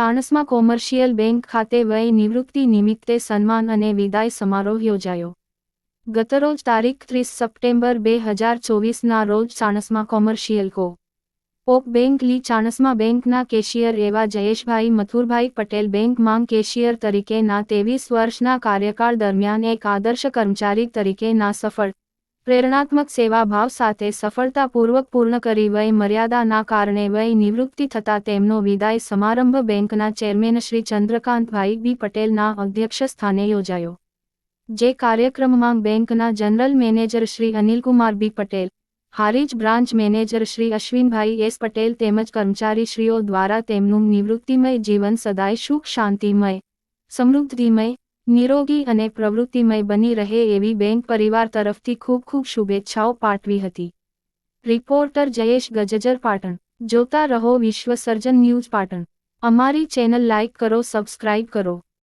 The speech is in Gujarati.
ચાણસ્મા કોમર્શિયલ બેંક ખાતે વય નિવૃત્તિ નિમિત્તે સન્માન અને વિદાય સમારોહ યોજાયો. ગતરોજ તારીખ ત્રીસ સપ્ટેમ્બર બે હજાર ચોવીસના રોજ Chanasma commercial co. Op bank લી ચાણસમાં બેંકના કેશિયર એવા જયેશભાઈ મથુરભાઈ પટેલ બેંક માંગ કેશિયર તરીકેના ત્રેવીસ વર્ષના કાર્યકાળ દરમિયાન એક આદર્શ કર્મચારી તરીકેના સફળ પ્રેરણાત્મક સેવાભાવ સાથે સફળતાપૂર્વક પૂર્ણ કરી વય મર્યાદાના કારણે વય નિવૃત્તિ થતાં તેમનો વિદાય સમારંભ બેંકના ચેરમેન શ્રી ચંદ્રકાંતભાઈ બી પટેલના અધ્યક્ષ સ્થાને યોજાયો. જે કાર્યક્રમમાં બેંકના general manager Shri Anilkumar B Patel, Harij branch manager Shri Ashwinbhai S Patel તેમજ કર્મચારીશ્રીઓ દ્વારા તેમનું નિવૃત્તિમય જીવન સદાય સુખ, શાંતિમય, સમૃદ્ધિમય નિરોગી અને પ્રવૃત્તિમય બની રહે એવી બેંક પરિવાર તરફથી ખૂબ ખૂબ શુભેચ્છાઓ પાઠવી હતી. રિપોર્ટર જયેશ ગજજર પાટણ. જોતા રહો વિશ્વ સર્જન ન્યૂઝ પાટણ. અમારી ચેનલ લાઇક કરો, સબસ્ક્રાઇબ કરો.